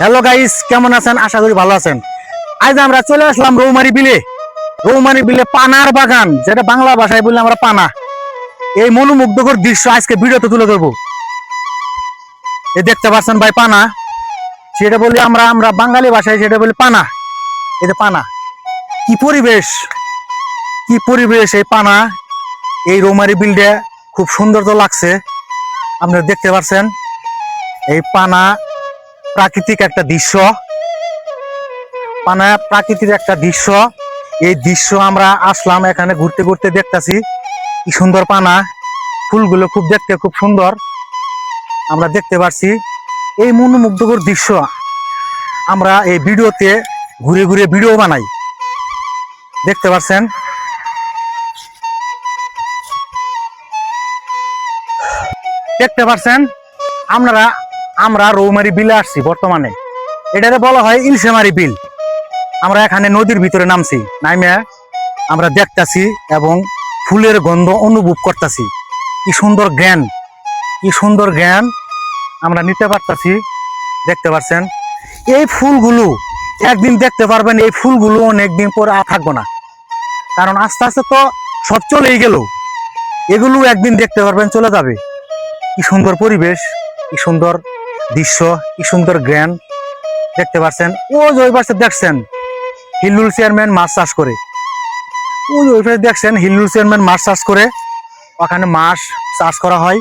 Hello guys কেমন আছেন? আশা করি ভালো আছেন। আজ আমরা চলে আসলাম রৌমারি বিলে। রৌমারি বিলে পানার বাগান, যেটা বাংলা ভাষায় বললে আমরা পানা। এই মনোমুগ্ধকর দৃশ্য আজকে ভিডিওতে তুলে ধরবো। এই দেখতে পাচ্ছেন ভাই পানা। সেটা বলি আমরা আমরা বাঙালি ভাষায় সেটা বলি পানা। এটা পানা। কি পরিবেশ? কি পরিবেশ এই পানা? এই রৌমারি বিলটা খুব সুন্দর তো লাগছে। আপনারা দেখতে পাচ্ছেন, এই পানা প্রাকৃতিক একটা দৃশ্য। পানা প্রাকৃতিক একটা দৃশ্য। এই দৃশ্য আমরা আসলাম এখানে ঘুরতে ঘুরতে দেখতাছি। কি সুন্দর পানা। ফুলগুলো খুব দেখতে খুব সুন্দর। আমরা দেখতে পারছি এই মনোমুগ্ধকর দৃশ্য। আমরা এই ভিডিওতে ঘুরে ঘুরে ভিডিও বানাই। দেখতে পাচ্ছেন দেখতে পাচ্ছেন আমরা আমরা রৌমারি বিলে আসছি বর্তমানে। এটাকে বলা হয় ইলশেমারি বিল। আমরা এখানে নদীর ভিতরে নামছি। নামে আমরা দেখতাছি এবং ফুলের গন্ধ অনুভব করতেছি। কি সুন্দর জ্ঞান, কি সুন্দর জ্ঞান আমরা নিতে পারতাছি। দেখতে পাচ্ছেন এই ফুলগুলো একদিন দেখতে পারবেন, এই ফুলগুলো অনেকদিন পরে আর থাকব না। কারণ আস্তে আস্তে তো সব চলেই গেল। এগুলো একদিন দেখতে পারবেন, চলে যাবে। কি সুন্দর পরিবেশ, কি সুন্দর দৃশ্য কি সুন্দর জ্ঞান দেখতে পাচ্ছেন ও যে ওই পাশে দেখছেন হিল্লুল চেয়ারম্যান মাছ চাষ করে। ও যে ওই পাশে দেখছেন হিল্লুল চেয়ারম্যান মাছ চাষ করে। ওখানে মাছ চাষ করা হয়।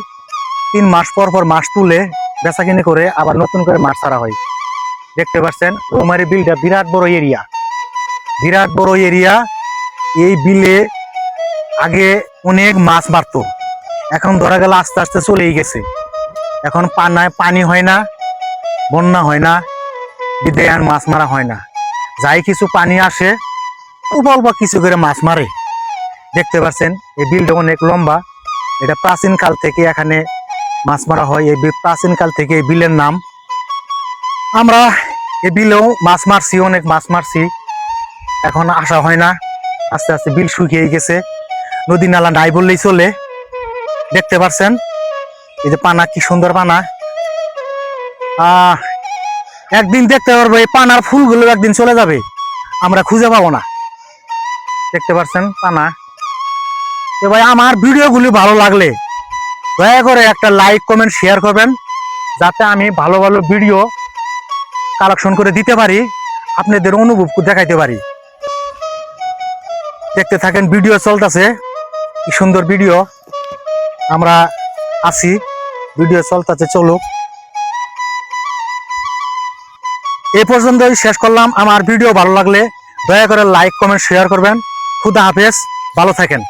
তিন মাস পর পর মাছ তুলে বেচা কিনে করে আবার নতুন করে মাছ ছাড়া হয়। দেখতে পাচ্ছেন রোমারি বিলটা বিরাট বড় এরিয়া। বিরাট বড় এরিয়া। এই বিলে আগে অনেক মাছ মারতো। এখন ধরা গেল আস্তে আস্তে চলেই গেছে। এখন পানায় পানি হয় না, বন্যা হয় না বিদায় আর মাছ মারা হয় না। যাই কিছু পানি আসে অল্প অল্প কিছু করে মাছ মারে। দেখতে পাচ্ছেন, এই বিলটা অনেক লম্বা। এটা প্রাচীন কাল থেকে এখানে মাছ মারা হয়। এই বি- প্রাচীন কাল থেকে এই বিলের নাম। আমরা এই বিলেও মাছ মারছি, অনেক মাছ মারছি। এখন আসা হয় না। আস্তে আস্তে বিল শুকিয়ে গেছে। নদী নালা নাই বললেই চলে। দেখতে পাচ্ছেন এই যে পানা, কি সুন্দর পানা। একদিন দেখতে পারব, এই পানার ফুলগুলো একদিন চলে যাবে। আমরা খুঁজে পাবো না। দেখতে পাচ্ছেন পানা? তো ভাই, আমার ভিডিওগুলি ভালো লাগলে দয়া করে একটা লাইক কমেন্ট শেয়ার করবেন, যাতে আমি ভালো ভালো ভিডিও কালেকশন করে দিতে পারি, আপনাদের অনুভব দেখাইতে পারি। দেখতে থাকেন ভিডিও চলতেছে। কি সুন্দর ভিডিও আমরা আছি ভিডিও চলতেছে, চলুক। এ পর্যন্তই, শেষ করলাম। আমার ভিডিও ভালো লাগলে দয়া করে লাইক কমেন্ট শেয়ার করবেন। খুদা হাফেজ, ভালো থাকেন।